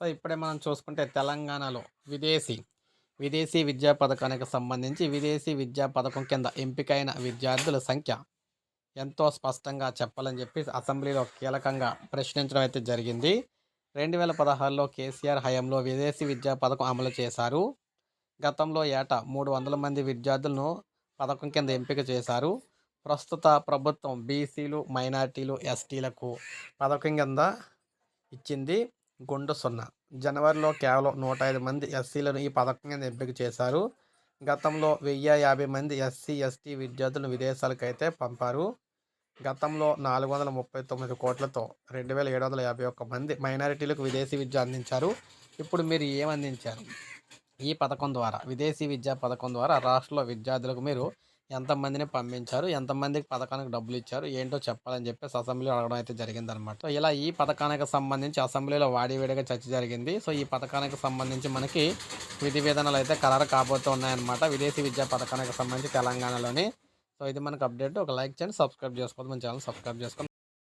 So ఇప్పుడే మనం చూసుకుంటే తెలంగాణలో విదేశీ విదేశీ విద్యా పథకానికి సంబంధించి విదేశీ విద్యా పథకం కింద ఎంపికైన విద్యార్థుల సంఖ్య ఎంతో స్పష్టంగా చెప్పాలని చెప్పి అసెంబ్లీలో కీలకంగా ప్రశ్నించడం అయితే జరిగింది. రెండు వేల పదహారులో కేసీఆర్ హయాంలో విదేశీ విద్యా పథకం అమలు చేశారు. గతంలో ఏటా మూడు వందల మంది విద్యార్థులను పథకం కింద ఎంపిక చేశారు. ప్రస్తుత ప్రభుత్వం బీసీలు మైనార్టీలు ఎస్టీలకు పథకం కింద ఇచ్చింది. గుండు సున్నా. జనవరిలో కేవలం నూట ఐదు మంది ఎస్సీలను ఈ పథకం కింద ఎంపిక చేశారు. గతంలో వెయ్యి యాభై మంది ఎస్సీ ఎస్టీ విద్యార్థులను విదేశాలకు అయితే పంపారు. గతంలో నాలుగు వందల ముప్పై తొమ్మిది కోట్లతో రెండు వేల ఏడు వందల యాభై ఒక్క మంది మైనారిటీలకు విదేశీ విద్య అందించారు. ఇప్పుడు మీరు ఏమందించారు? ఈ పథకం ద్వారా విదేశీ విద్యా పథకం ద్వారా రాష్ట్రంలో విద్యార్థులకు మీరు ఎంతమందిని పంపించారు ఎంతమందికి పథకానికి డబ్బులు ఇచ్చారు ఏంటో చెప్పాలని చెప్పేసి అసెంబ్లీలో అడగడం అయితే జరిగిందనమాట సో ఇలా ఈ పథకానికి సంబంధించి అసెంబ్లీలో వాడివేడిగా చర్చ జరిగింది. సో ఈ పథకానికి సంబంధించి మనకి విధి విధానాలు అయితే ఖరారు కాబోతూ ఉన్నాయన్నమాట. విదేశీ విద్యా పథకానికి సంబంధించి తెలంగాణలోని. సో ఇది మనకు అప్డేట్. ఒక లైక్ చేయండి సబ్స్క్రైబ్ చేసుకోవద్దు. మన ఛానల్ సబ్స్క్రైబ్ చేసుకోండి.